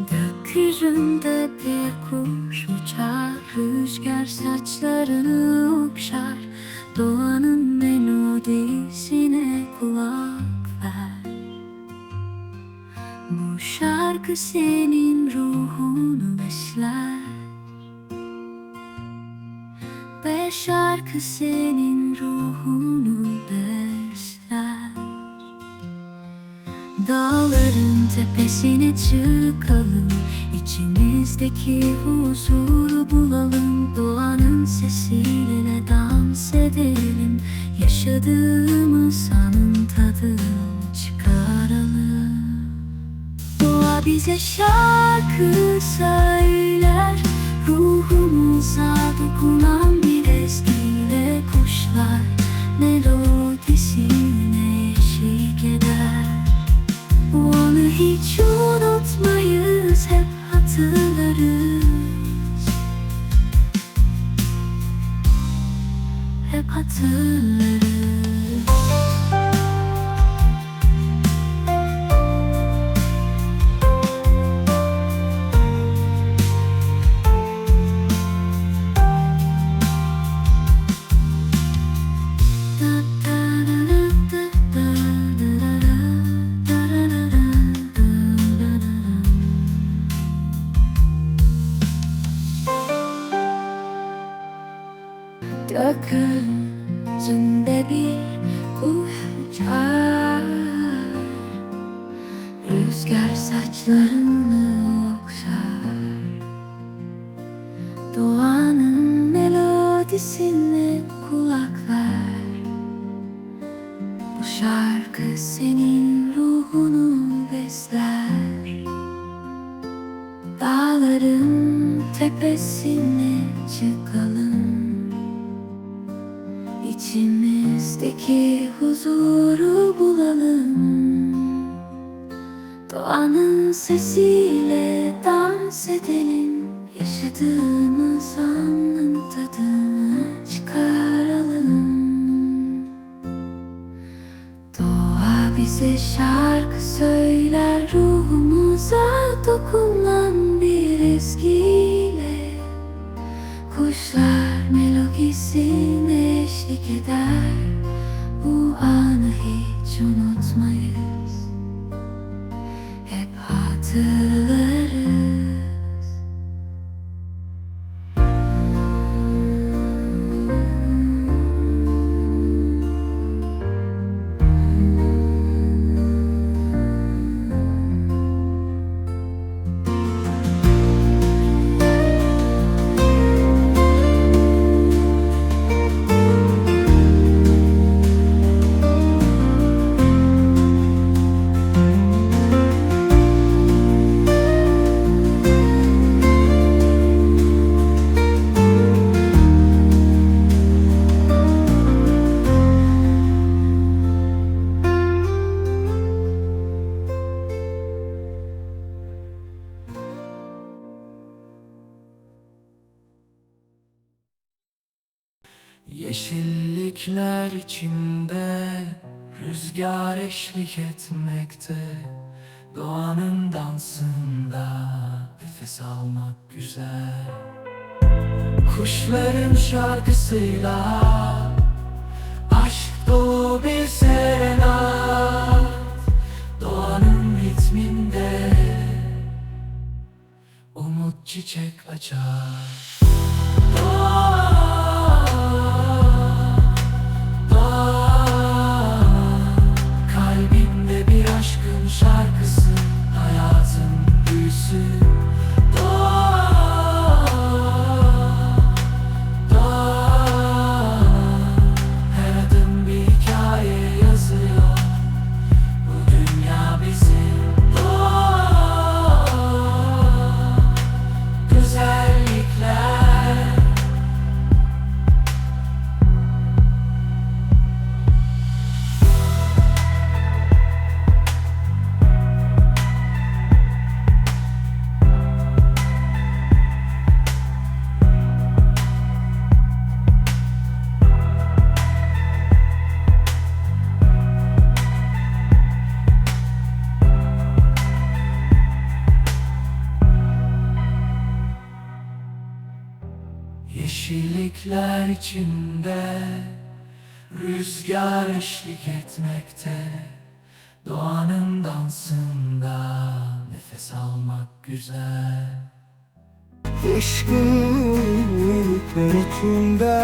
Gökyüzünde bir kuş uçar Rüzgar saçlarını okşar. Doğanın melodisine kulak ver. Bu şarkı senin ruhunu besler. Ve şarkı senin ruhunu besler Dağların tepesine çıkalım. İçimizdeki huzuru bulalım. Doğanın sesiyle dans edelim. Yaşadığımız anın tadını çıkaralım. Doğa bize şarkı söyler. Ruhumuza dokunan bir ezgiyle kuşlar. Melodisine 日中の Rüzgar saçlarını okşar. Doğanın melodisine kulak ver. Bu şarkı senin ruhunu besler. Dağların tepesine çıkalım. İçimizdeki huzuru bulalım sesiyle dans edelim Yaşadığımız ず Yeşillikler içinde Rüzgar eşlik etmekte. Doğanın dansında Nefes almak güzel. Kuşların şarkısıyla Aşk dolu bir serenat. Doğanın ritminde Umut çiçek açar. Doğa, Yeşillikler içinde Rüzgar eşlik etmekte. Doğanın dansında Nefes almak güzel. Yeşillikler içinde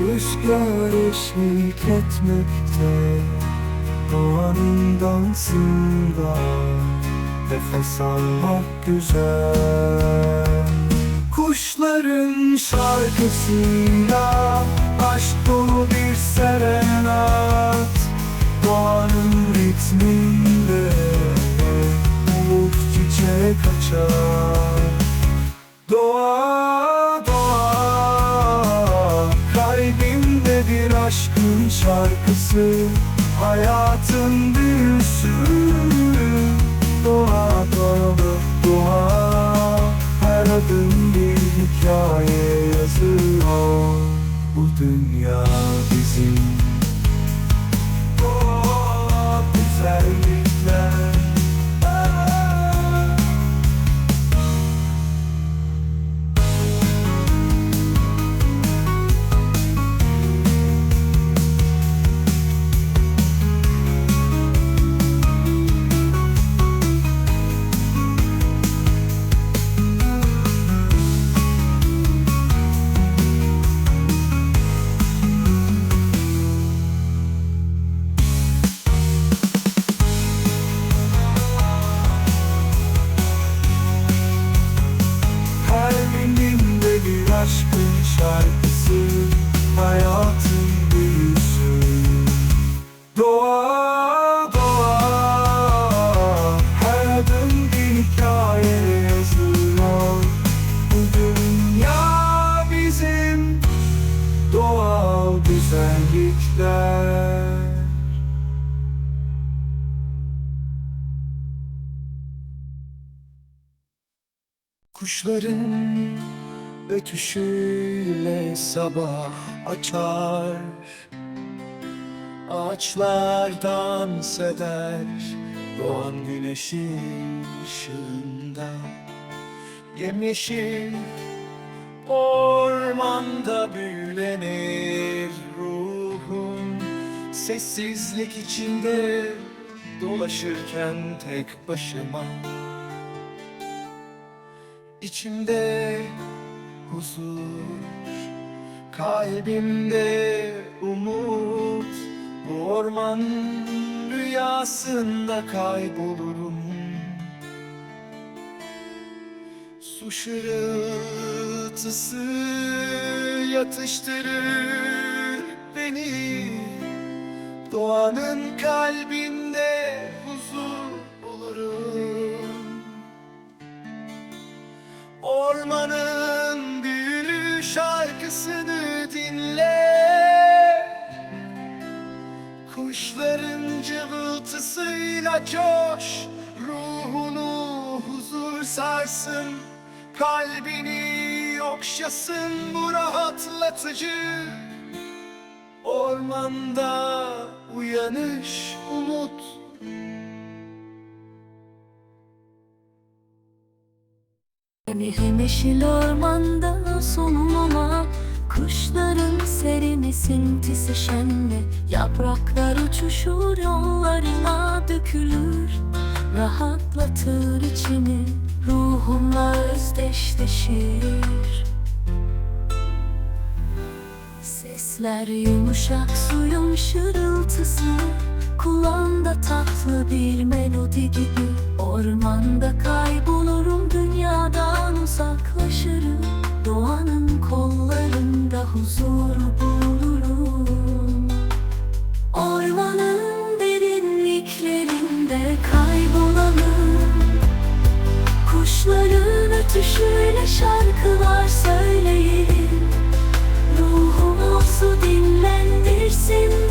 Rüzgar eşlik etmekte. Doğanın dansında Nefes almak güzel Kuşların şarkısıyla Aşk dolu bir serenat. Doğanın ritminde Umut çiçek açar Doğa, doğa Kalbimde bir aşkın şarkısı. Hayatın büyüsü Kuşların ötüşüyle sabah açar. Ağaçlar dans eder doğan güneşin ışığında. Yemyeşil ormanda büyülenir ruhum Sessizlik içinde dolaşırken tek başıma İçimde huzur Kalbimde umut. Bu orman rüyasında kaybolurum. Su şırıltısı yatıştırır beni. Doğanın kalbinde Ormanın büyülü şarkısını dinle. Kuşların cıvıltısıyla coş Ruhunu huzur sarsın. Kalbini okşasın bu rahatlatıcı. Ormanda uyanış umut Yemyeşil ormanda solunuma Kuşların serin esintisi şenle. Yapraklar uçuşur yollarına dökülür. Rahatlatır içimi Ruhumla özdeşleşir. Sesler yumuşak suyun şırıltısı. Kulağımda tatlı bir melodi gibi Ormanda kaybolurum dünyadan uzaklaşırım. Doğanın kollarında huzur bulurum. Ormanın derinliklerinde kaybolalım. Kuşların ötüşüyle şarkılar söyleyelim. Ruhumuzu dinlendirsin